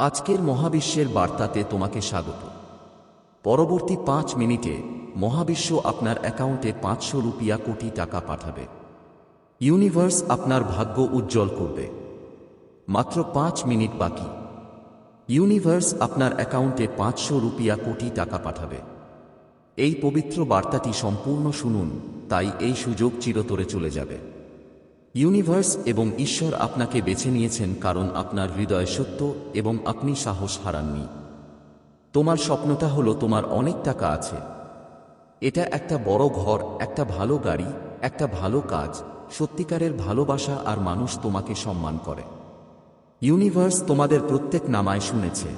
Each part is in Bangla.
আজকের মহাবিশ্বের বার্তাতে তোমাকে স্বাগত। পরবর্তী পাঁচ মিনিটে মহাবিশ্ব আপনার অ্যাকাউন্টে পাঁচশো রুপিয়া কোটি টাকা পাঠাবে। ইউনিভার্স আপনার ভাগ্য উজ্জ্বল করবে। মাত্র পাঁচ মিনিট বাকি। ইউনিভার্স আপনার অ্যাকাউন্টে পাঁচশো রুপিয়া কোটি টাকা পাঠাবে। এই পবিত্র বার্তাটি সম্পূর্ণ শুনুন, তাই এই সুযোগ চিরতরে চলে যাবে। ইউনিভার্স এবং ঈশ্বর আপনাকে বেছে নিয়েছেন কারণ আপনার হৃদয় সত্য এবং আপনি সাহস হারাননি। তোমার স্বপ্নটা হলো তোমার অনেক টাকা আছে। এটা একটা বড় ঘর, একটা ভালো গাড়ি, একটা ভালো কাজ, সত্যিকারের ভালোবাসা আর মানুষ তোমাকে সম্মান করে। ইউনিভার্স তোমাদের প্রত্যেক নামায় শুনেছে।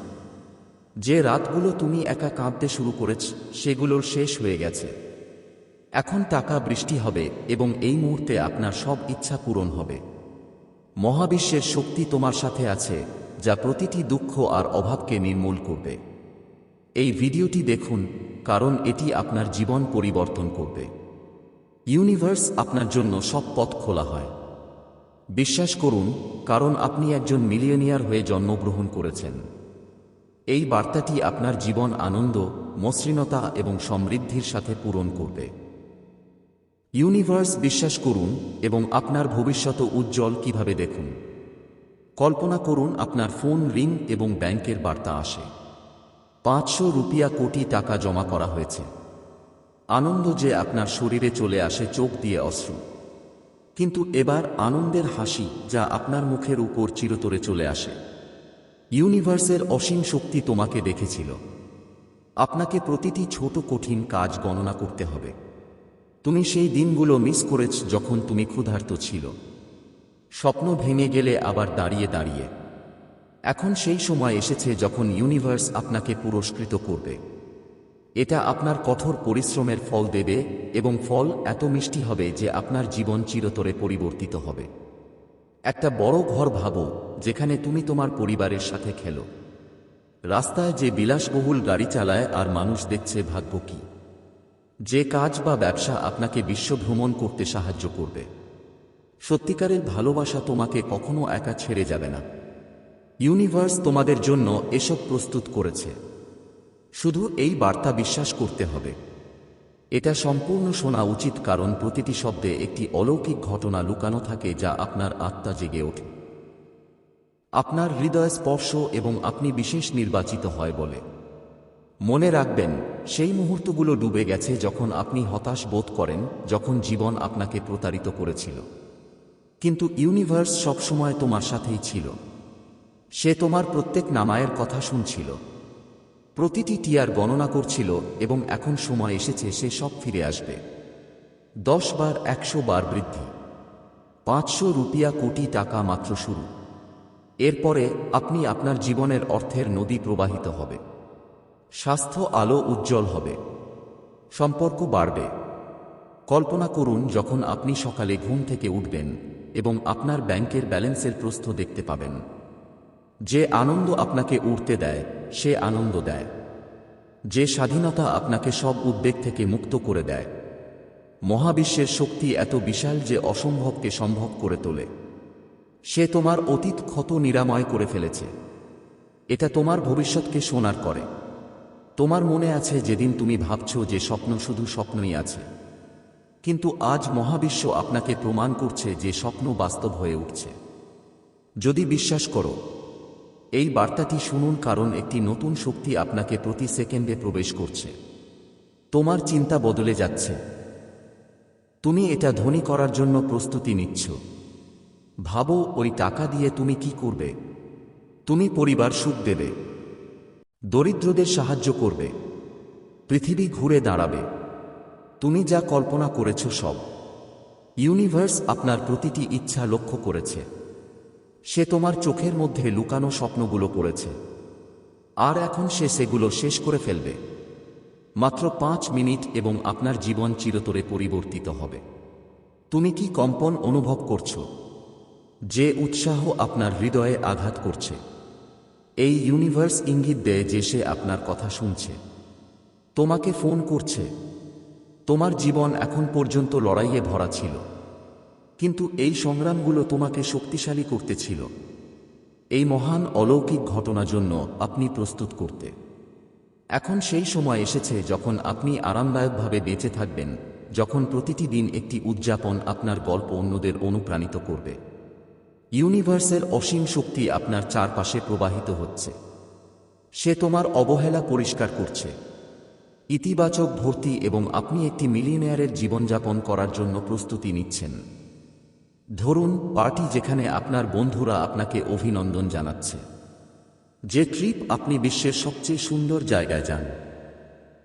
যে রাতগুলো তুমি একা কাঁদতে শুরু করেছ, সেগুলোর শেষ হয়ে গেছে। এখন টাকা বৃষ্টি হবে এবং এই মুহূর্তে আপনার সব ইচ্ছা পূরণ হবে। মহাবিশ্বের শক্তি তোমার সাথে আছে, যা প্রতিটি দুঃখ আর অভাবকে নির্মূল করবে। এই ভিডিওটি দেখুন, কারণ এটি আপনার জীবন পরিবর্তন করবে। ইউনিভার্স আপনার জন্য সব পথ খোলা হয়। বিশ্বাস করুন, কারণ আপনি একজন মিলিয়নিয়ার হয়ে জন্মগ্রহণ করেছেন। এই বার্তাটি আপনার জীবন আনন্দ, মসৃণতা এবং সমৃদ্ধির সাথে পূরণ করবে। ইউনিভার্স বিশ্বাস করুন এবং আপনার ভবিষ্যৎ উজ্জ্বল কীভাবে দেখুন। কল্পনা করুন আপনার ফোন রিং এবং ব্যাংকের বার্তা আসে। পাঁচশো রুপিয়া কোটি টাকা জমা করা হয়েছে। আনন্দ যে আপনার শরীরে চলে আসে চোখ দিয়ে অশ্রু। কিন্তু এবার আনন্দের হাসি যা আপনার মুখের উপর চিরতরে চলে আসে। ইউনিভার্সের অসীম শক্তি তোমাকে দেখেছিল। আপনাকে প্রতিটি ছোট কঠিন কাজ গণনা করতে হবে। তুমি সেই দিনগুলো মিস করেছ যখন তুমি ক্ষুধার্ত ছিল। স্বপ্ন ভেঙে গেলে আবার দাঁড়িয়ে দাঁড়িয়ে। এখন সেই সময় এসেছে যখন ইউনিভার্স আপনাকে পুরস্কৃত করবে। এটা আপনার কঠোর পরিশ্রমের ফল দেবে এবং ফল এত মিষ্টি হবে যে আপনার জীবন চিরতরে পরিবর্তিত হবে। একটা বড় ঘর ভাবো, যেখানে তুমি তোমার পরিবারের সাথে খেলো। রাস্তায় যে বিলাসবহুল গাড়ি চালায় আর মানুষ দেখছে ভাগ্য কি। যে কাজ বা ব্যবসা আপনাকে বিশ্ব ভ্রমণ করতে সাহায্য করবে। সত্যিকারের ভালোবাসা তোমাকে কখনো একা ছেড়ে যাবে না। ইউনিভার্স তোমাদের জন্য এসব প্রস্তুত করেছে। শুধু এই বার্তা বিশ্বাস করতে হবে। এটা সম্পূর্ণ শোনা উচিত কারণ প্রতিটি শব্দে একটি অলৌকিক ঘটনা লুকানো থাকে যা আপনার আত্মা জেগে ওঠে। আপনার হৃদয় স্পর্শ এবং আপনি বিশেষ নির্বাচিত হয় বলে। মনে রাখবেন, সেই মুহূর্তগুলো ডুবে গেছে যখন আপনি হতাশ বোধ করেন, যখন জীবন আপনাকে প্রতারিত করেছিল। কিন্তু ইউনিভার্স সবসময় তোমার সাথেই ছিল। সে তোমার প্রত্যেক নামায়ের কথা শুনছিল। প্রতিটি টিয়ার গণনা করছিল এবং এখন সময় এসেছে সে সব ফিরে আসবে। দশ বার একশো বার বৃদ্ধি। পাঁচশো রুপিয়া কোটি টাকা মাত্র শুরু। এরপরে আপনি আপনার জীবনের অর্থের নদী প্রবাহিত হবে। স্বাস্থ্য আলো উজ্জ্বল হবে। সম্পর্ক বাড়বে। কল্পনা করুন যখন আপনি সকালে ঘুম থেকে উঠবেন এবং আপনার ব্যাংকের ব্যালেন্সের প্রস্থ দেখতে পাবেন। যে আনন্দ আপনাকে উঠতে দেয়, সে আনন্দ দেয়। যে স্বাধীনতা আপনাকে সব উদ্বেগ থেকে মুক্ত করে দেয়। মহাবিশ্বের শক্তি এত বিশাল যে অসম্ভবকে সম্ভব করে তোলে। সে তোমার অতীত ক্ষত নিরাময় করে ফেলেছে। এটা তোমার ভবিষ্যৎকে সোনার করে। তোমার মনে আছে যেদিন তুমি ভাবছ যে স্বপ্ন শুধু স্বপ্নই আছে। কিন্তু আজ মহাবিশ্ব আপনাকে প্রমাণ করছে যে স্বপ্ন বাস্তব হয়ে উঠছে। যদি বিশ্বাস করো, এই বার্তাটি শুনুন কারণ একটি নতুন শক্তি আপনাকে প্রতি সেকেন্ডে প্রবেশ করছে। তোমার চিন্তা বদলে যাচ্ছে। তুমি এটা ধনী করার জন্য প্রস্তুতি নিচ্ছ। ভাবো, ওই টাকা দিয়ে তুমি কি করবে? তুমি পরিবার সুখ দেবে। দরিদ্রদের সাহায্য করবে। পৃথিবী ঘুরে দাঁড়াবে। তুমি যা কল্পনা করেছ সব। ইউনিভার্স আপনার প্রতিটি ইচ্ছা লক্ষ্য করেছে। সে তোমার চোখের মধ্যে লুকানো স্বপ্নগুলো পড়েছে। আর এখন সে সেগুলো শেষ করে ফেলবে। মাত্র পাঁচ মিনিট এবং আপনার জীবন চিরতরে পরিবর্তিত হবে। তুমি কি কম্পন অনুভব করছ? যে উৎসাহ আপনার হৃদয়ে আঘাত করছে। এই ইউনিভার্স ইঙ্গিত দেয় যে সে আপনার কথা শুনছে। তোমাকে ফোন করছে। তোমার জীবন এখন পর্যন্ত লড়াইয়ে ভরা ছিল। কিন্তু এই সংগ্রামগুলো তোমাকে শক্তিশালী করতেছিল এই মহান অলৌকিক ঘটনার জন্য আপনি প্রস্তুত করতে। এখন সেই সময় এসেছে যখন আপনি আরামদায়কভাবে বেঁচে থাকবেন, যখন প্রতিটি দিন একটি উদযাপন আপনার গল্প অন্যদের অনুপ্রাণিত করবে। ইউনিভার্সের অসীম শক্তি আপনার চারপাশে প্রবাহিত হচ্ছে। সে তোমার অবহেলা পরিষ্কার করছে। ইতিবাচক ভর্তি এবং আপনি একটি মিলিয়নিয়ারের জীবনযাপন করার জন্য প্রস্তুতি নিচ্ছেন। ধরুন, পার্টি যেখানে আপনার বন্ধুরা আপনাকে অভিনন্দন জানাচ্ছে। যে ট্রিপ আপনি বিশ্বের সবচেয়ে সুন্দর জায়গায় যান।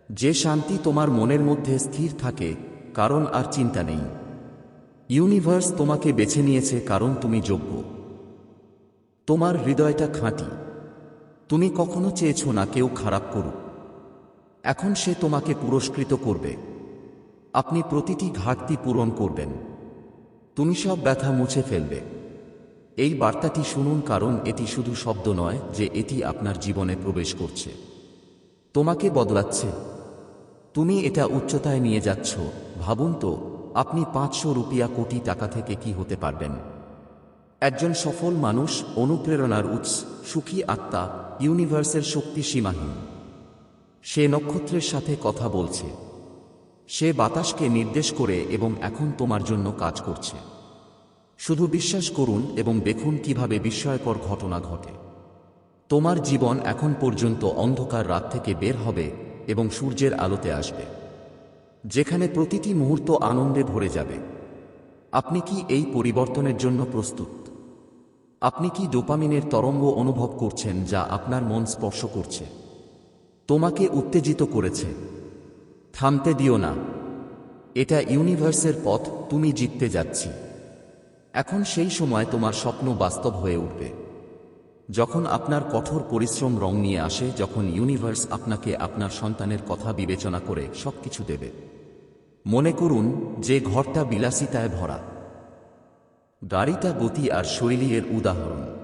যে শান্তি তোমার মনের মধ্যে স্থির থাকে, কারণ আর চিন্তা নেই। ইউনিভার্স তোমাকে বেছে নিয়েছে কারণ তুমি যোগ্য। তোমার হৃদয়টা খাঁটি। তুমি কখনো চেয়েছো না কেউ খারাপ করুক। এখন সে তোমাকে পুরস্কৃত করবে। আপনি প্রতিটি ঘাটতি পূরণ করবেন। তুমি সব ব্যথা মুছে ফেলবে। এই বার্তাটি শুনুন কারণ এটি শুধু শব্দ নয় যে এটি আপনার জীবনে প্রবেশ করছে। তোমাকে বদলাচ্ছে। তুমি এটা উচ্চতায় নিয়ে যাচ্ছ। ভাবুন তো আপনি পাঁচশো রুপিয়া কোটি টাকা থেকে কি হতে পারবেন? একজন সফল মানুষ, অনুপ্রেরণার উৎস, সুখী আত্মা, ইউনিভার্সের শক্তি সীমাহীন। সে নক্ষত্রের সাথে কথা বলছে। সে বাতাসকে নির্দেশ করে এবং এখন তোমার জন্য কাজ করছে। শুধু বিশ্বাস করুন এবং দেখুন কীভাবে বিস্ময়কর ঘটনা ঘটে। তোমার জীবন এখন পর্যন্ত অন্ধকার রাত থেকে বের হবে এবং সূর্যের আলোতে আসবে। যেখানে প্রতিটি মুহূর্ত আনন্দে ভরে যাবে। আপনি কি এই পরিবর্তনের জন্য প্রস্তুত? আপনি কি ডোপামিনের তরঙ্গ অনুভব করছেন যা আপনার মন স্পর্শ করছে? তোমাকে উত্তেজিত করেছে। থামতে দিও না। এটা ইউনিভার্সের পথ, তুমি জিততে যাচ্ছি। এখন সেই সময় তোমার স্বপ্ন বাস্তব হয়ে উঠবে। যখন আপনার কঠোর পরিশ্রম রং নিয়ে আসে, যখন ইউনিভার্স আপনাকে আপনার সন্তানের কথা বিবেচনা করে সবকিছু দেবে। মনে করুন যে ঘরটা বিলাসিতায় ভরা। গাড়িটা গতি আর শৈলী এর উদাহরণ।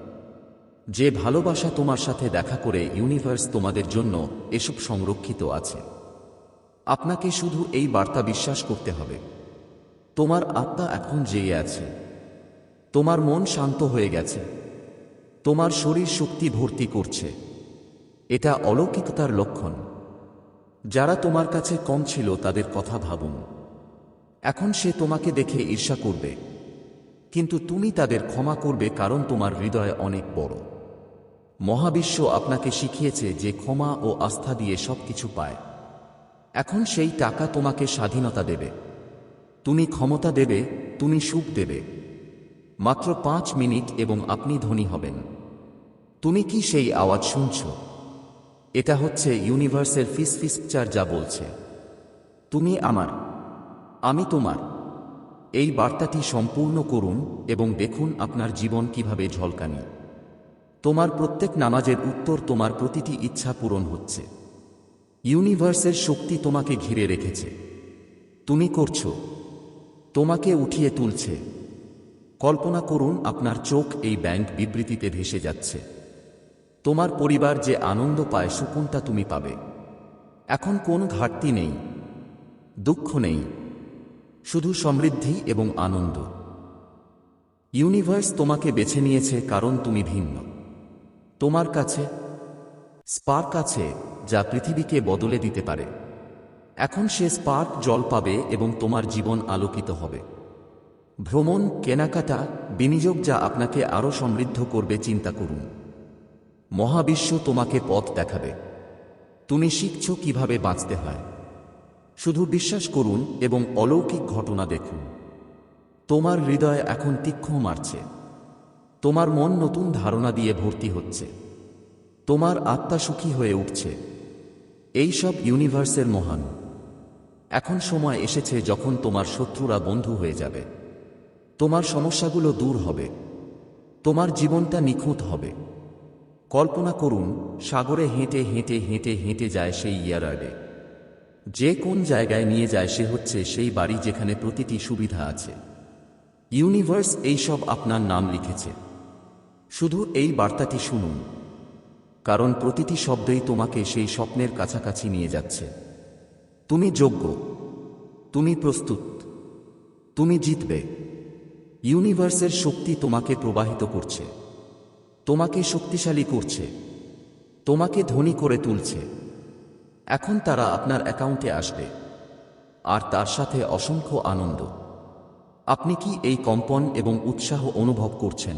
যে ভালোবাসা তোমার সাথে দেখা করে ইউনিভার্স তোমাদের জন্য এসব সংরক্ষিত আছে। আপনাকে শুধু এই বার্তা বিশ্বাস করতে হবে। তোমার আত্মা এখন জেগে আছে। তোমার মন শান্ত হয়ে গেছে। তোমার শরীর শক্তি ভর্তি করছে। এটা অলৌকিকতার লক্ষণ। যারা তোমার কাছে কম ছিল তাদের কথা ভাবুন। এখন সে তোমাকে দেখে ঈর্ষা করবে। কিন্তু তুমি তাদের ক্ষমা করবে কারণ তোমার হৃদয় অনেক বড়। মহাবিশ্ব আপনাকে শিখিয়েছে যে ক্ষমা ও আস্থা দিয়ে সবকিছু পায়। এখন সেই টাকা তোমাকে স্বাধীনতা দেবে। তুমি ক্ষমতা দেবে, তুমি সুখ দেবে। মাত্র পাঁচ মিনিট এবং আপনি ধনী হবেন। তুমি কি সেই আওয়াজ শুনছ? এটা হচ্ছে ইউনিভার্সের ফিস ফিসচার যা বলছে। তুমি আমার আমি তোমার। এই বার্তাটি সম্পূর্ণ করুন এবং দেখুন আপনার জীবন কীভাবে ঝলকানি। তোমার প্রত্যেক নামাজের উত্তর তোমার প্রতিটি ইচ্ছা পূরণ হচ্ছে। ইউনিভার্সের শক্তি তোমাকে ঘিরে রেখেছে। তুমি করছ। তোমাকে উঠিয়ে তুলছে। কল্পনা করুন আপনার চোখ এই ব্যাংক বিবৃতিতে ভেসে যাচ্ছে। তোমার পরিবার যে আনন্দ পায় সুকুনটা তুমি পাবে। এখন কোন ঘাটতি নেই। দুঃখ নেই। শুধু সমৃদ্ধি এবং আনন্দ। ইউনিভার্স তোমাকে বেছে নিয়েছে কারণ তুমি ভিন্ন। তোমার কাছে, স্পার্ক আছে যা পৃথিবীকে বদলে দিতে পারে। এখন সে স্পার্ক জল পাবে এবং তোমার জীবন আলোকিত হবে। ভ্রমণ, কেনাকাটা, বিনিয়োগ যা আপনাকে আরও সমৃদ্ধ করবে চিন্তা করুন। মহাবিশ্ব তোমাকে পথ দেখাবে। তুমি শিখছ কীভাবে বাঁচতে হয়। শুধু বিশ্বাস করুন এবং অলৌকিক ঘটনা দেখুন। তোমার হৃদয় এখন তীক্ষ্ণ মারছে। তোমার মন নতুন ধারণা দিয়ে ভর্তি হচ্ছে। তোমার আত্মা সুখী হয়ে উঠছে। এই সব ইউনিভার্সের মহান। এখন সময় এসেছে যখন তোমার শত্রুরা বন্ধু হয়ে যাবে। তোমার সমস্যাগুলো দূর হবে। তোমার জীবনটা নিখুঁত হবে। কল্পনা করুন, সাগরে হেঁটে হেঁটে হেঁটে হেঁটে যায় সেই ইয়ারার্ডে যে কোন জায়গায় নিয়ে যায় সে হচ্ছে সেই বাড়ি যেখানে প্রতিটি সুবিধা আছে। ইউনিভার্স এইসব আপনার নাম লিখেছে। শুধু এই বার্তাটি শুনুন। কারণ প্রতিটি শব্দই তোমাকে সেই স্বপ্নের কাছাকাছি নিয়ে যাচ্ছে। তুমি যোগ্য। তুমি প্রস্তুত। তুমি জিতবে। ইউনিভার্সের শক্তি তোমাকে প্রবাহিত করছে। তোমাকে শক্তিশালী করছে। তোমাকে ধনী করে তুলছে। এখন তারা আপনার অ্যাকাউন্টে আসবে। আর তার সাথে অসংখ্য আনন্দ। আপনি কি এই কম্পন এবং উৎসাহ অনুভব করছেন?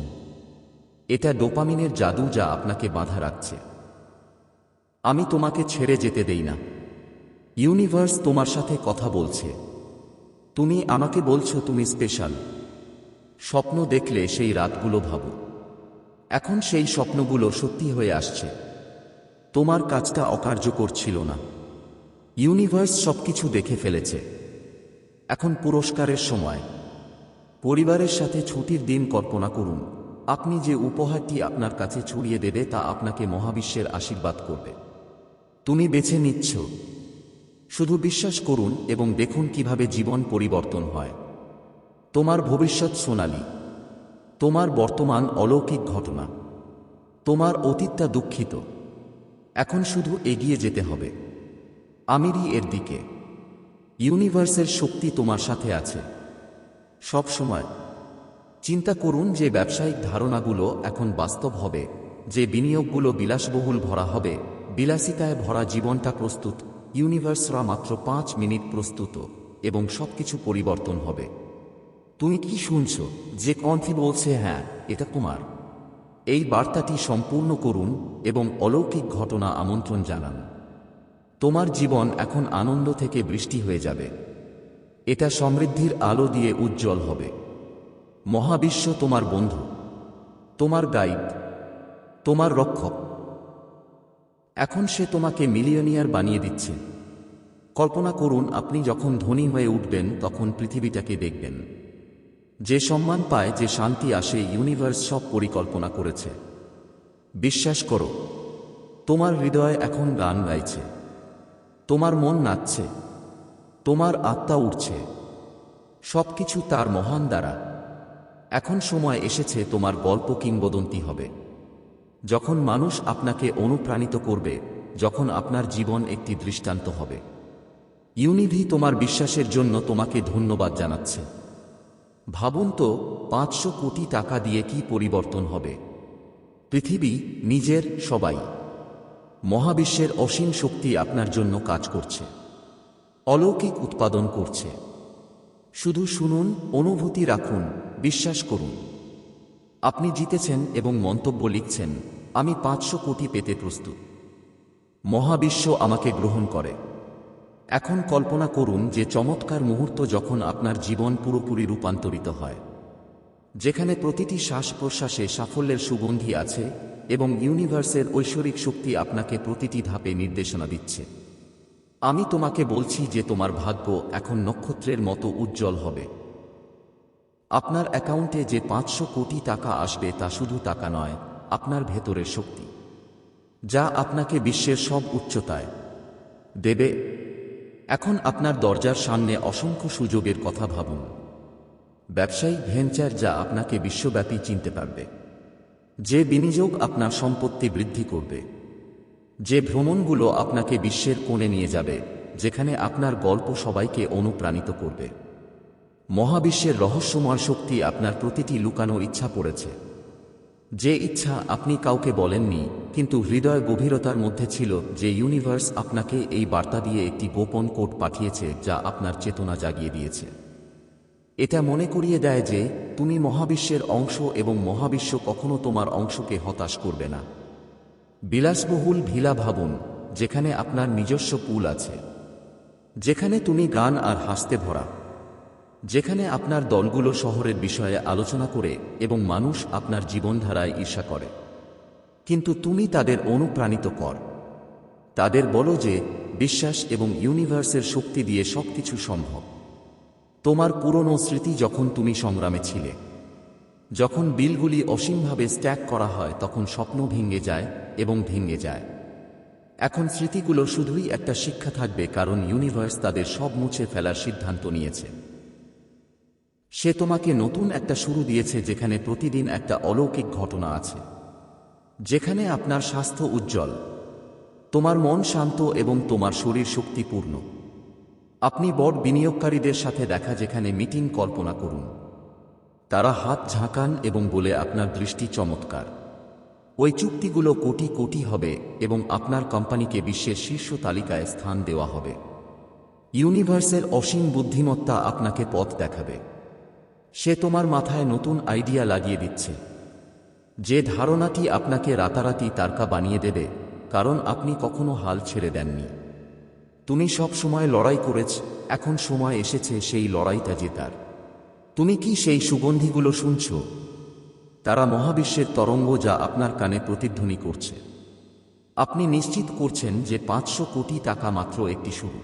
এটা ডোপামিনের জাদু যা আপনাকে বাধা রাখছে। আমি তোমাকে ছেড়ে যেতে দেই না। ইউনিভার্স তোমার সাথে কথা বলছে। তুমি আমাকে বলছো তুমি স্পেশাল। স্বপ্ন দেখলে সেই রাতগুলো ভাবো। এখন সেই স্বপ্নগুলো সত্যি হয়ে আসছে। তোমার কাজটা অকার্যকর ছিল না। ইউনিভার্স সবকিছু দেখে ফেলেছে। এখন পুরস্কারের সময়। পরিবারের সাথে ছুটির দিন কল্পনা করুন। আপনি যে উপহারটি আপনার কাছে ছড়িয়ে দেবে তা আপনাকে মহাবিশ্বের আশীর্বাদ করবে। তুমি বেছে নিচ্ছ। শুধু বিশ্বাস করুন এবং দেখুন কীভাবে জীবন পরিবর্তন হয়। তোমার ভবিষ্যৎ সোনালী। তোমার বর্তমান অলৌকিক ঘটনা। তোমার অতীতটা দুঃখিত। এখন শুধু এগিয়ে যেতে হবে। আমিরই এর দিকে। ইউনিভার্সের শক্তি তোমার সাথে আছে। সব সময়। চিন্তা করুন যে ব্যবসায়িক ধারণাগুলো এখন বাস্তব হবে, যে বিনিয়োগগুলো বিলাসবহুল ভরা হবে, বিলাসিতায় ভরা জীবনটা প্রস্তুত, ইউনিভার্সরা মাত্র পাঁচ মিনিট প্রস্তুত, এবং সবকিছু পরিবর্তন হবে। তুমি কি শুনছ যে কণ্ঠে বলছে হ্যাঁ এটা তোমার। এই বার্তাটি সম্পূর্ণ করুন এবং অলৌকিক ঘটনা আমন্ত্রণ জানান। তোমার জীবন এখন আনন্দ থেকে বৃষ্টি হয়ে যাবে। এটা সমৃদ্ধির আলো দিয়ে উজ্জ্বল হবে। মহাবিশ্ব তোমার বন্ধু। তোমার গাইড। তোমার রক্ষক। এখন সে তোমাকে মিলিয়নিয়ার বানিয়ে দিচ্ছে। কল্পনা করুন, আপনি যখন ধনী হয়ে উঠবেন, তখন পৃথিবীটাকে দেখবেন। যে সম্মান পায়, যে শান্তি আসে ইউনিভার্স সব পরিকল্পনা করেছে। বিশ্বাস করো, তোমার হৃদয় এখন গান গাইছে। তোমার মন নাচছে। তোমার আত্মা উঠছে সবকিছু তার মহান দ্বারা। এখন সময় এসেছে তোমার গল্প কিংবদন্তি হবে। যখন মানুষ আপনাকে অনুপ্রাণিত করবে, যখন আপনার জীবন একটি দৃষ্টান্ত হবে। ইউনিভি তোমার বিশ্বাসের জন্য তোমাকে ধন্যবাদ জানাচ্ছে। ভাবুন তো, পাঁচশো কোটি টাকা দিয়ে কি পরিবর্তন হবে। পৃথিবী নিজের সবাই। মহাবিশ্বের অসীম শক্তি আপনার জন্য কাজ করছে। অলৌকিক উৎপাদন করছে। শুধু শুনুন, অনুভূতি রাখুন, বিশ্বাস করুন। আপনি জিতেছেন এবং মন্তব্য লিখছেন, আমি পাঁচশো কোটি পেতে প্রস্তুত। মহাবিশ্ব আমাকে গ্রহণ করে। এখন কল্পনা করুন যে চমৎকার মুহূর্ত যখন আপনার জীবন পুরোপুরি রূপান্তরিত হয়। যেখানে প্রতিটি শ্বাস প্রশ্বাসে সাফল্যের সুগন্ধি আছে এবং ইউনিভার্সের ঐশ্বরিক শক্তি আপনাকে প্রতিটি ধাপে নির্দেশনা দিচ্ছে। আমি তোমাকে বলছি যে তোমার ভাগ্য এখন নক্ষত্রের মতো উজ্জ্বল হবে। আপনার অ্যাকাউন্টে যে পাঁচশো কোটি টাকা আসবে তা শুধু টাকা নয়, আপনার ভেতরের শক্তি, যা আপনাকে বিশ্বের সব উচ্চতায় দেবে। এখন আপনার দরজার সামনে অসংখ্য সুযোগের কথা ভাবুন। ব্যবসায়িক ভেঞ্চার যা আপনাকে বিশ্বব্যাপী চিনতে পারবে। যে বিনিয়োগ আপনার সম্পত্তি বৃদ্ধি করবে। যে ভ্রমণগুলো আপনাকে বিশ্বের কোণে নিয়ে যাবে, যেখানে আপনার গল্প সবাইকে অনুপ্রাণিত করবে। মহাবিশ্বের রহস্যময় শক্তি আপনার প্রতিটি লুকানো ইচ্ছা পড়েছে। যে ইচ্ছা আপনি কাউকে বলেননি কিন্তু হৃদয় গভীরতার মধ্যে ছিল যে ইউনিভার্স আপনাকে এই বার্তা দিয়ে একটি গোপন কোড পাঠিয়েছে যা আপনার চেতনা জাগিয়ে দিয়েছে। এটা মনে করিয়ে দেয় যে তুমি মহাবিশ্বের অংশ এবং মহাবিশ্ব কখনো তোমার অংশকে হতাশ করবে না। বিলাসবহুল ভিলা ভাবুন, যেখানে আপনার নিজস্ব পুল আছে। যেখানে তুমি গান আর হাসতে ভরা। যেখানে আপনার দলগুলো শহরের বিষয়ে আলোচনা করে এবং মানুষ আপনার জীবনধারায় ঈর্ষা করে। কিন্তু তুমি তাদের অনুপ্রাণিত কর। তাদের বলো যে, বিশ্বাস এবং ইউনিভার্সের শক্তি দিয়ে সবকিছু সম্ভব। তোমার পুরনো স্মৃতি যখন তুমি সংগ্রামে ছিলে, যখন বিলগুলি অসীমভাবে স্ট্যাক করা হয়, তখন স্বপ্ন ভেঙে যায় এবং ভেঙে যায়। এখন স্মৃতিগুলো শুধুই একটা শিক্ষা থাকবে, কারণ ইউনিভার্স তাদের সব মুছে ফেলার সিদ্ধান্ত নিয়েছে। সে তোমাকে নতুন একটা শুরু দিয়েছে, যেখানে প্রতিদিন একটা অলৌকিক ঘটনা আছে। যেখানে আপনার স্বাস্থ্য উজ্জ্বল, তোমার মন শান্ত এবং তোমার শরীর শক্তিপূর্ণ। আপনি বড় বিনিয়োগকারীদের সাথে দেখা যেখানে মিটিং কল্পনা করুন। তারা হাত ঝাঁকান এবং বলে, আপনার দৃষ্টি চমৎকার। ওই চুক্তিগুলো কোটি কোটি হবে এবং আপনার কোম্পানিকে বিশ্বের শীর্ষ তালিকায় স্থান দেওয়া হবে। ইউনিভার্সের অসীম বুদ্ধিমত্তা আপনাকে পথ দেখাবে। সে তোমার মাথায় নতুন আইডিয়া লাগিয়ে দিচ্ছে। যে ধারণাটি আপনাকে রাতারাতি তারকা বানিয়ে দেবে, কারণ আপনি কখনো হাল ছেড়ে দেননি। তুমি সব সময় লড়াই করেছ, এখন সময় এসেছে সেই লড়াইটা জেতার। তুমি কি সেই সুগন্ধিগুলো শুনছ? তারা মহাবিশ্বের তরঙ্গ যা আপনার কানে প্রতিধ্বনি করছে। আপনি নিশ্চিত করছেন যে পাঁচশো কোটি টাকা মাত্র একটি শুরু।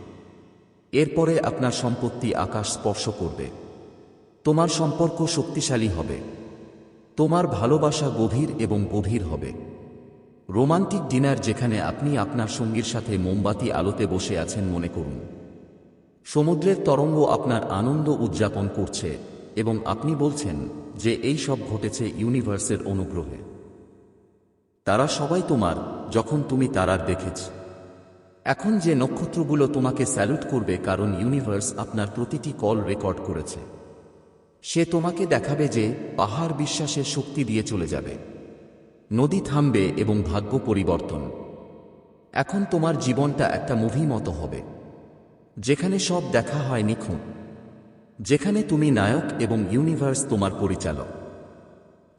এরপরে আপনার সম্পত্তি আকাশ স্পর্শ করবে। তোমার সম্পর্ক শক্তিশালী হবে। তোমার ভালোবাসা গভীর এবং গভীর হবে। রোমান্টিক ডিনার যেখানে আপনি আপনার সঙ্গীর সাথে মোমবাতি আলোতে বসে আছেন মনে করুন। সমুদ্রের তরঙ্গ আপনার আনন্দ উদযাপন করছে এবং আপনি বলছেন যে এই সব ঘটেছে ইউনিভার্সের অনুগ্রহে। তারা সবাই তোমার, যখন তুমি তারার দেখেছ। এখন যে নক্ষত্রগুলো তোমাকে স্যালুট করবে কারণ ইউনিভার্স আপনার প্রতিটি কল রেকর্ড করেছে। সে তোমাকে দেখাবে যে পাহাড় বিশ্বাসের শক্তি দিয়ে চলে যাবে। নদী থামবে এবং ভাগ্য পরিবর্তন। এখন তোমার জীবনটা একটা মুভি মতো হবে। যেখানে সব দেখা হয় নিখুঁত। যেখানে তুমি নায়ক এবং ইউনিভার্স তোমার পরিচালক।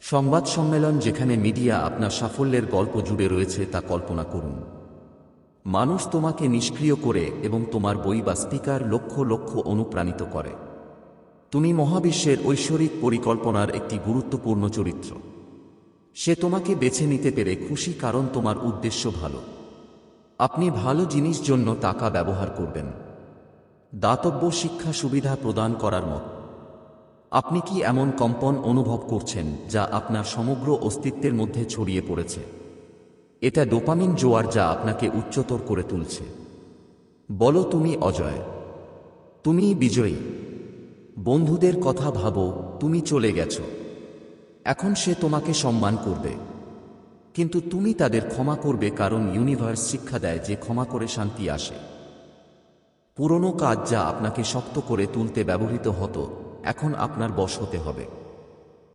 সংবাদ সম্মেলন যেখানে মিডিয়া আপনার সাফল্যের গল্প জুড়ে রয়েছে তা কল্পনা করুন। মানুষ তোমাকে নিষ্ক্রিয় করে এবং তোমার বই বা স্পিকার লক্ষ লক্ষ অনুপ্রাণিত করে। তুমি মহাবিশ্বের ঐশ্বরিক পরিকল্পনার একটি গুরুত্বপূর্ণ চরিত্র। সে তোমাকে বেছে নিতে পেরে খুশি কারণ তোমার উদ্দেশ্য ভালো। আপনি ভালো জিনিস জন্য টাকা ব্যবহার করবেন। দাতব্য শিক্ষা সুবিধা প্রদান করার মত। আপনি কি এমন কম্পন অনুভব করছেন যা আপনার সমগ্র অস্তিত্বের মধ্যে ছড়িয়ে পড়েছে? এটা ডোপামিন জোয়ার যা আপনাকে উচ্চতর করে তুলছে। বলো তুমি অজয়। তুমি বিজয়ী। বন্ধুদের কথা ভাবো, তুমি চলে গেছ। এখন সে তোমাকে সম্মান করবে। কিন্তু তুমি তাদের ক্ষমা করবে কারণ ইউনিভার্স শিক্ষা দেয় যে ক্ষমা করে শান্তি আসে। পুরনো কাজ যা আপনাকে শক্ত করে তুলতে ব্যবহৃত হতো, এখন আপনার বশ হতে হবে।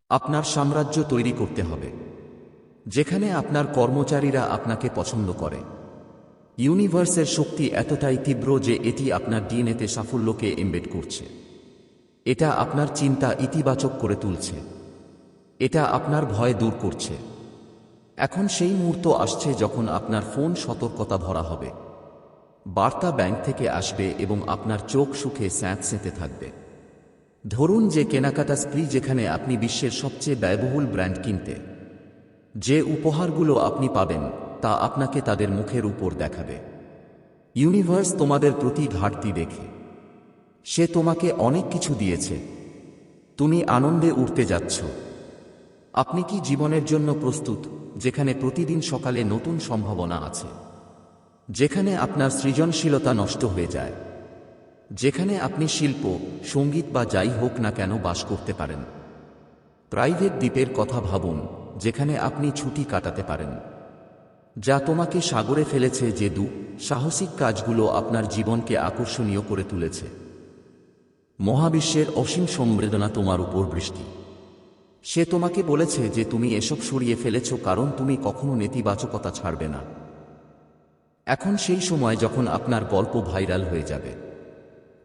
আপনার সাম্রাজ্য তৈরি করতে হবে। যেখানে আপনার কর্মচারীরা আপনাকে পছন্দ করে। ইউনিভার্সের শক্তি এতটাই তীব্র যে এটি আপনার ডিএনএতে সাফল্যকে এমবেড করছে। এটা আপনার চিন্তা ইতিবাচক করে তুলছে। এটা আপনার ভয় দূর করছে। এখন সেই মুহূর্ত আসছে যখন আপনার ফোন সতর্কতা ভরা হবে। বার্তা ব্যাংক থেকে আসবে এবং আপনার চোখ সুখে স্যাঁত সেঁতে থাকবে। ধরুন যে কেনাকাটা স্প্রি যেখানে আপনি বিশ্বের সবচেয়ে ব্যয়বহুল ব্র্যান্ড কিনতে, যে উপহারগুলো আপনি পাবেন তা আপনাকে তাদের মুখের উপর দেখাবে। ইউনিভার্স তোমাদের প্রতি ঘাটতি দেখে। সে তোমাকে অনেক কিছু দিয়েছে। তুমি আনন্দে উঠতে যাচ্ছ। আপনি কি জীবনের জন্য প্রস্তুত, যেখানে প্রতিদিন সকালে নতুন সম্ভাবনা আছে? যেখানে আপনার সৃজনশীলতা নষ্ট হয়ে যায়। যেখানে আপনি শিল্প, সংগীত বা যাই হোক না কেন বাস করতে পারেন। প্রাইভেট দ্বীপের কথা ভাবুন, যেখানে আপনি ছুটি কাটাতে পারেন। যা তোমাকে সাগরে ফেলেছে যে দু, সাহসিক কাজগুলো আপনার জীবনকে আকর্ষণীয় করে তুলেছে। মহাবিশ্বের অসীম সংবেদনা তোমার উপর বৃষ্টি। সে তোমাকে বলেছে যে তুমি এসব সরিয়ে ফেলেছ কারণ তুমি কখনো নেতিবাচকতা ছাড়বে না। এখন সেই সময় যখন আপনার গল্প ভাইরাল হয়ে যাবে।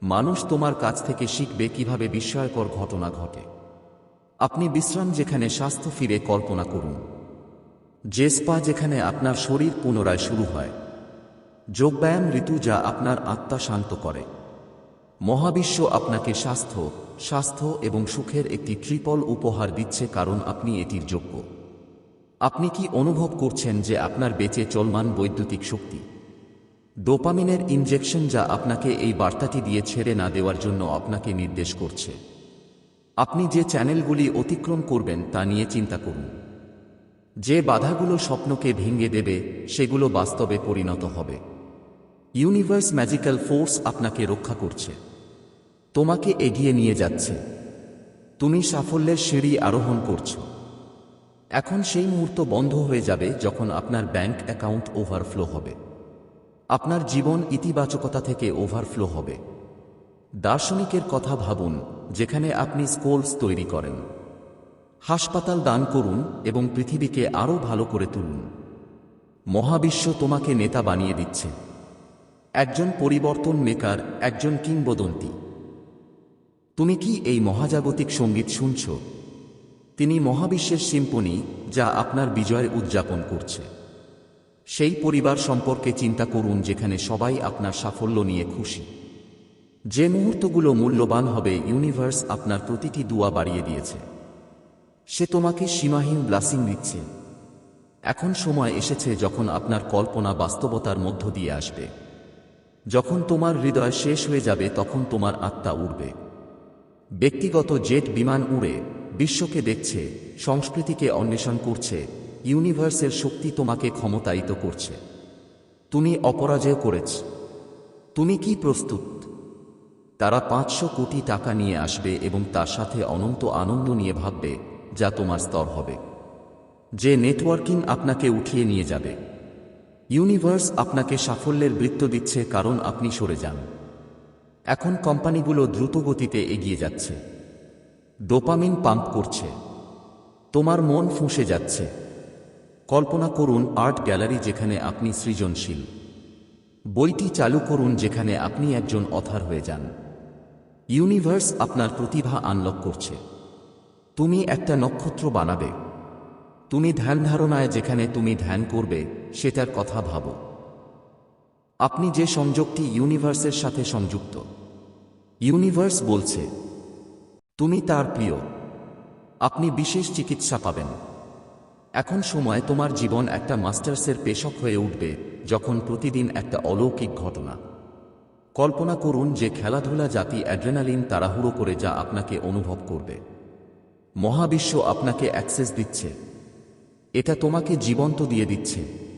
মানুষ তোমার কাছ থেকে শিখবে কীভাবে বিস্ময়কর ঘটনা ঘটে। আপনি বিশ্রাম যেখানে স্বাস্থ্য ফিরে কল্পনা করুন। যে স্পা যেখানে আপনার শরীর পুনরায় শুরু হয়। যোগব্যায়াম ঋতু যা আপনার আত্মা শান্ত করে। মহাবিশ্ব আপনাকে স্বাস্থ্য স্বাস্থ্য এবং সুখের একটি ট্রিপল উপহার দিচ্ছে কারণ আপনি এটির যোগ্য। আপনি কি অনুভব করছেন যে আপনার বেঁচে চলমান বৈদ্যুতিক শক্তি? ডোপামিনের ইনজেকশন যা আপনাকে এই বার্তাটি দিয়ে ছেড়ে না দেওয়ার জন্য আপনাকে নির্দেশ করছে। আপনি যে চ্যানেলগুলি অতিক্রম করবেন তা নিয়ে চিন্তা করুন। যে বাধাগুলো স্বপ্নকে ভেঙে দেবে, সেগুলো বাস্তবে পরিণত হবে। ইউনিভার্স ম্যাজিক্যাল ফোর্স আপনাকে রক্ষা করছে। তোমাকে এগিয়ে নিয়ে যাচ্ছে। তুমি সাফল্যের সিঁড়ি আরোহণ করছ। এখন সেই মুহূর্ত বন্ধ হয়ে যাবে যখন আপনার ব্যাংক অ্যাকাউন্ট ওভারফ্লো হবে। আপনার জীবন ইতিবাচকতা থেকে ওভারফ্লো হবে। দার্শনিকের কথা ভাবুন, যেখানে আপনি স্কোলস তৈরি করেন। হাসপাতাল দান করুন এবং পৃথিবীকে আরও ভালো করে তুলুন। মহাবিশ্ব তোমাকে নেতা বানিয়ে দিচ্ছে। একজন পরিবর্তন মেকার, একজন কিংবদন্তি। তুমি কি এই মহাজাগতিক সংগীত শুনছ? তিনি মহাবিশ্বের সিম্পনি যা আপনার বিজয়ের উদযাপন করছে। সেই পরিবার সম্পর্কে চিন্তা করুন যেখানে সবাই আপনার সাফল্য নিয়ে খুশি। যে মুহূর্তগুলো মূল্যবান হবে, ইউনিভার্স আপনার প্রতিটি দুয়া বাড়িয়ে দিয়েছে। সে তোমাকে সীমাহীন ব্লাসিং দিচ্ছে। এখন সময় এসেছে যখন আপনার কল্পনা বাস্তবতার মধ্য দিয়ে আসবে। যখন তোমার হৃদয় শেষ হয়ে যাবে, তখন তোমার আত্মা উড়বে। ব্যক্তিগত জেট বিমান উড়ে বিশ্বকে দেখছে, সংস্কৃতিকে অন্বেষণ করছে, ইউনিভার্সের শক্তি তোমাকে ক্ষমতায়িত করছে। তুমি অপরাজয় করেছ। তুমি কি প্রস্তুত? তারা পাঁচশো কোটি টাকা নিয়ে আসবে এবং তার সাথে অনন্ত আনন্দ নিয়ে ভাববে, যা তোমার স্তর হবে। যে নেটওয়ার্কিং আপনাকে উঠিয়ে নিয়ে যাবে। ইউনিভার্স আপনাকে সাফল্যের বৃত্ত দিচ্ছে কারণ আপনি সরে যান। এখন কোম্পানিগুলো দ্রুত গতিতে এগিয়ে যাচ্ছে। ডোপামিন পাম্প করছে। তোমার মন ফুঁসে যাচ্ছে। কল্পনা করুন আর্ট গ্যালারি যেখানে আপনি সৃজনশীল। বইটি চালু করুন যেখানে আপনি একজন অথার হয়ে যান। ইউনিভার্স আপনার প্রতিভা আনলক করছে। তুমি একটা নক্ষত্র বানাবে। তুমি ধ্যান ধারণায় যেখানে তুমি ধ্যান করবে, সেটার কথা ভাবো। আপনি যে সংযোগটি ইউনিভার্সের সাথে সংযুক্ত। ইউনিভার্স বলছে, তুমি তার প্রিয়। আপনি বিশেষ চিকিৎসা পাবেন। এখন সময় তোমার জীবন একটা মাস্টার্সের পেশক হয়ে উঠবে, যখন প্রতিদিন একটা অলৌকিক ঘটনা। কল্পনা করুন যে খেলাধুলা জাতি অ্যাড্রেনালিন তাড়াহুড়ো করে যা আপনাকে অনুভব করবে। মহাবিশ্ব আপনাকে অ্যাক্সেস দিচ্ছে। এটা তোমাকে জীবন্ত দিয়ে দিচ্ছে।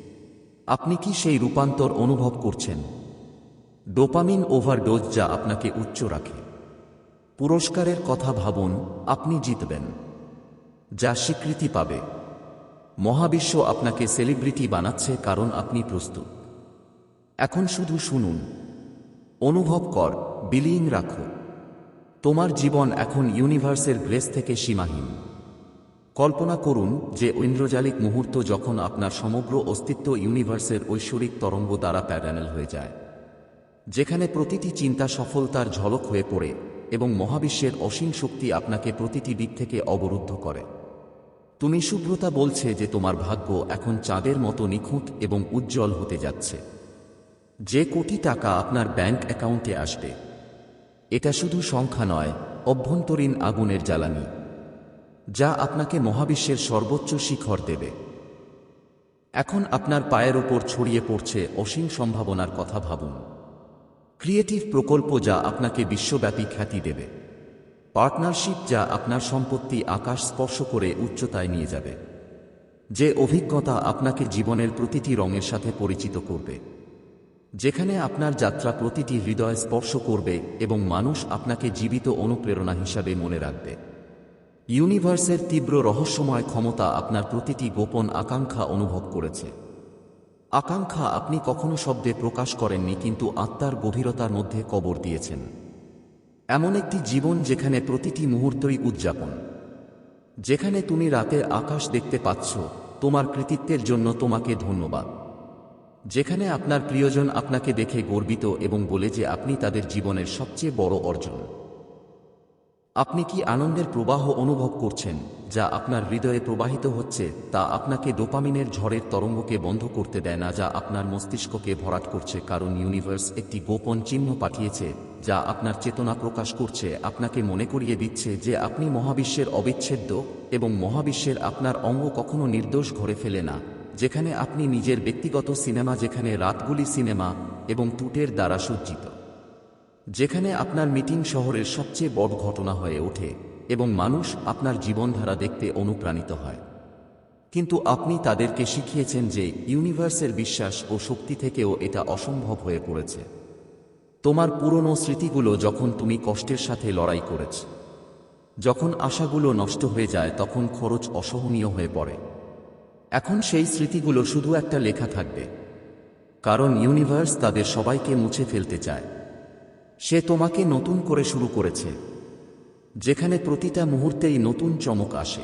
আপনি কি সেই রূপান্তর অনুভব করছেন? ডোপামিন ওভারডোজ যা আপনাকে উচ্চ রাখে। পুরস্কারের কথা ভাবুন, আপনি জিতবেন। যা স্বীকৃতি পাবে। মহাবিশ্ব আপনাকে সেলিব্রিটি বানাচ্ছে কারণ আপনি প্রস্তুত। এখন শুধু শুনুন। অনুভব কর বিলিং রাখো। তোমার জীবন এখন ইউনিভার্সের গ্রেস থেকে সীমাহীন। কল্পনা করুন যে ঐন্দ্রজালিক মুহূর্ত যখন আপনার সমগ্র অস্তিত্ব ইউনিভার্সের ঐশ্বরিক তরঙ্গ দ্বারা প্যারানেল হয়ে যায়, যেখানে প্রতিটি চিন্তা সফলতার ঝলক হয়ে পড়ে এবং মহাবিশ্বের অসীম শক্তি আপনাকে প্রতিটি দিক থেকে অবরুদ্ধ করে। তুমি শুভ্রতা বলছে যে তোমার ভাগ্য এখন চাঁদের মতো নিখুঁত এবং উজ্জ্বল হতে যাচ্ছে। যে কোটি টাকা আপনার ব্যাংক অ্যাকাউন্টে আসবে, এটা শুধু সংখ্যা নয়, অভ্যন্তরীণ আগুনের জ্বালানি। যা আপনাকে মহাবিশ্বের সর্বোচ্চ শিখর দেবে। এখন আপনার পায়ের ওপর ছড়িয়ে পড়ছে অসীম সম্ভাবনার কথা ভাবুন। ক্রিয়েটিভ প্রকল্প যা আপনাকে বিশ্বব্যাপী খ্যাতি দেবে। পার্টনারশিপ যা আপনার সম্পত্তি আকাশ স্পর্শ করে উচ্চতায় নিয়ে যাবে। যে অভিজ্ঞতা আপনাকে জীবনের প্রতিটি রঙের সাথে পরিচিত করবে। যেখানে আপনার যাত্রা প্রতিটি হৃদয় স্পর্শ করবে এবং মানুষ আপনাকে জীবিত অনুপ্রেরণা হিসাবে মনে রাখবে। ইউনিভার্সের তীব্র রহস্যময় ক্ষমতা আপনার প্রতিটি গোপন আকাঙ্ক্ষা অনুভব করেছে। আকাঙ্ক্ষা আপনি কখনো শব্দে প্রকাশ করেননি, কিন্তু আত্মার গভীরতার মধ্যে কবর দিয়েছেন। এমন একটি জীবন যেখানে প্রতিটি মুহূর্তই উদযাপন। যেখানে তুমি রাতের আকাশ দেখতে পাচ্ছ, তোমার কৃতিত্বের জন্য তোমাকে ধন্যবাদ। যেখানে আপনার প্রিয়জন আপনাকে দেখে গর্বিত এবং বলে যে আপনি তাদের জীবনের সবচেয়ে বড় অর্জন। আপনি কি আনন্দের প্রবাহ অনুভব করছেন, যা আপনার হৃদয়ে প্রবাহিত হচ্ছে, তা আপনাকে ডোপামিনের ঝড়ের তরঙ্গকে বন্ধ করতে দেয় না, যা আপনার মস্তিষ্ককে ভরাট করছে, কারণ ইউনিভার্স একটি গোপন চিহ্ন পাঠিয়েছে, যা আপনার চেতনা প্রকাশ করছে, আপনাকে মনে করিয়ে দিচ্ছে যে আপনি মহাবিশ্বের অবিচ্ছেদ্য, এবং মহাবিশ্বের আপনার অঙ্গ কখনো নির্দোষ ঘরে ফেলে না, যেখানে আপনি নিজের ব্যক্তিগত সিনেমা, যেখানে রাতগুলি সিনেমা, এবং টুটের দ্বারা সজ্জিত। যেখানে আপনার মিটিং শহরের সবচেয়ে বড় ঘটনা হয়ে ওঠে এবং মানুষ আপনার জীবনধারা দেখতে অনুপ্রাণিত হয়। কিন্তু আপনি তাদেরকে শিখিয়েছেন যে ইউনিভার্সের বিশ্বাস ও শক্তি থেকেও এটা অসম্ভব হয়ে পড়েছে। তোমার পুরনো স্মৃতিগুলো যখন তুমি কষ্টের সাথে লড়াই করেছ, যখন আশাগুলো নষ্ট হয়ে যায়, তখন খরচ অসহনীয় হয়ে পড়ে। এখন সেই স্মৃতিগুলো শুধু একটা লেখা থাকবে, কারণ ইউনিভার্স তাদের সবাইকে মুছে ফেলতে চায়। সে তোমাকে নতুন করে শুরু করেছে। যেখানে প্রতিটা মুহূর্তেই নতুন চমক আসে।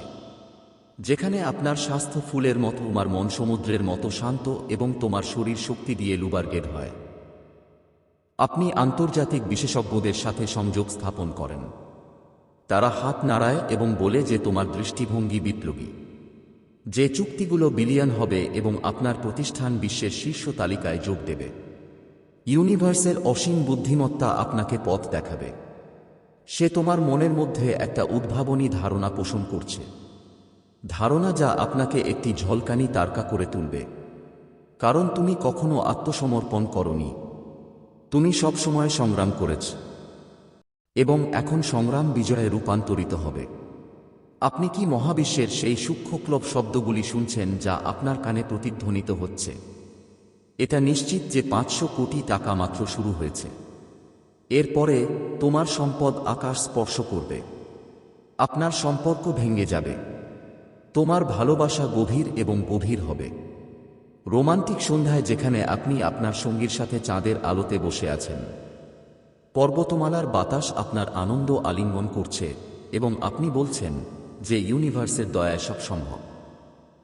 যেখানে আপনার স্বাস্থ্য ফুলের মতো, তোমার মন সমুদ্রের মতো শান্ত এবং তোমার শরীর শক্তি দিয়ে লুবার্গেড হয়। আপনি আন্তর্জাতিক বিশেষজ্ঞদের সাথে সংযোগ স্থাপন করেন। তারা হাত নাড়ায় এবং বলে যে তোমার দৃষ্টিভঙ্গি বিপ্লবী। যে চুক্তিগুলো বিলিয়ন হবে এবং আপনার প্রতিষ্ঠান বিশ্বের শীর্ষ তালিকায় যোগ দেবে। ইউনিভার্সের অসীম বুদ্ধিমত্তা আপনাকে পথ দেখাবে। সে তোমার মনের মধ্যে একটা উদ্ভাবনী ধারণা পোষণ করছে। ধারণা যা আপনাকে একটি ঝলকানি তারকা করে তুলবে। কারণ তুমি কখনো আত্মসমর্পণ করনি। তুমি সবসময় সংগ্রাম করেছ। এবং এখন সংগ্রাম বিজয়ে রূপান্তরিত হবে। আপনি কি মহাবিশ্বের সেই সূক্ষ্ম ক্লব শব্দগুলি শুনছেন যা আপনার কানে প্রতিধ্বনিত হচ্ছে? এটা নিশ্চিত যে পাঁচশো কোটি টাকা মাত্র শুরু হয়েছে। এরপরে তোমার সম্পদ আকাশ স্পর্শ করবে। আপনার সম্পর্ক ভেঙে যাবে। তোমার ভালোবাসা গভীর এবং গভীর হবে। রোমান্টিক সন্ধ্যায় যেখানে আপনি আপনার সঙ্গীর সাথে চাঁদের আলোতে বসে আছেন। পর্বতমালার বাতাস আপনার আনন্দ আলিঙ্গন করছে এবং আপনি বলছেন যে ইউনিভার্সের দয়ায় সব সম্ভব।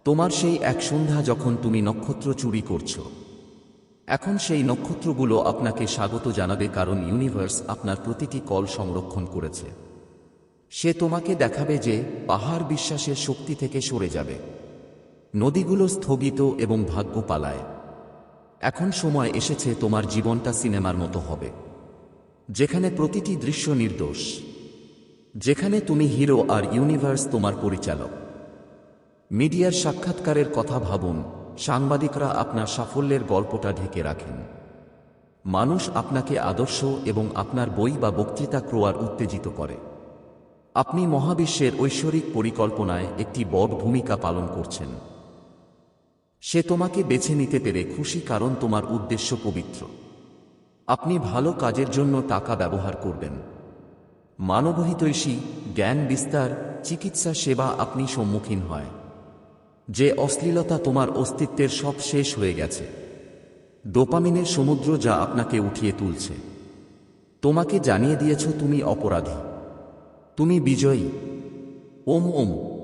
তোমার সেই এক সন্ধ্যা যখন তুমি নক্ষত্র চুরি করছ এখন সেই নক্ষত্রগুলো আপনাকে স্বাগত জানাবে কারণ ইউনিভার্স আপনার প্রতিটি কল সংরক্ষণ করেছে। সে তোমাকে দেখাবে যে পাহাড় বিশ্বাসের শক্তি থেকে সরে যাবে। নদীগুলো স্থগিত এবং ভাগ্য পালায়। এখন সময় এসেছে তোমার জীবনটা সিনেমার মতো হবে। যেখানে প্রতিটি দৃশ্য নির্দোষ। যেখানে তুমি হিরো আর ইউনিভার্স তোমার পরিচালক। মিডিয়ার সাক্ষাৎকারের কথা ভাবুন সাংবাদিকরা আপনার সাফল্যের গল্পটা ঢেকে রাখেন। মানুষ আপনাকে আদর্শ এবং আপনার বই বা বক্তৃতা ক্রোয়ার উত্তেজিত করে। আপনি মহাবিশ্বের ঐশ্বরিক পরিকল্পনায় একটি বড় ভূমিকা পালন করছেন। সে তোমাকে বেছে নিতে পেরে খুশি কারণ তোমার উদ্দেশ্য পবিত্র। আপনি ভালো কাজের জন্য টাকা ব্যবহার করবেন। মানবহিতৈষী, জ্ঞান বিস্তার, চিকিৎসা সেবা আপনি সম্মুখীন হয়। যে অশ্লীলতা তোমার অস্তিত্বের সব শেষ হয়ে গেছে। ডোপামিনের সমুদ্র যা আপনাকে উঠিয়ে তুলছে। তোমাকে জানিয়ে দিয়েছ তুমি অপরাধী। তুমি বিজয়ী। ওম ওম।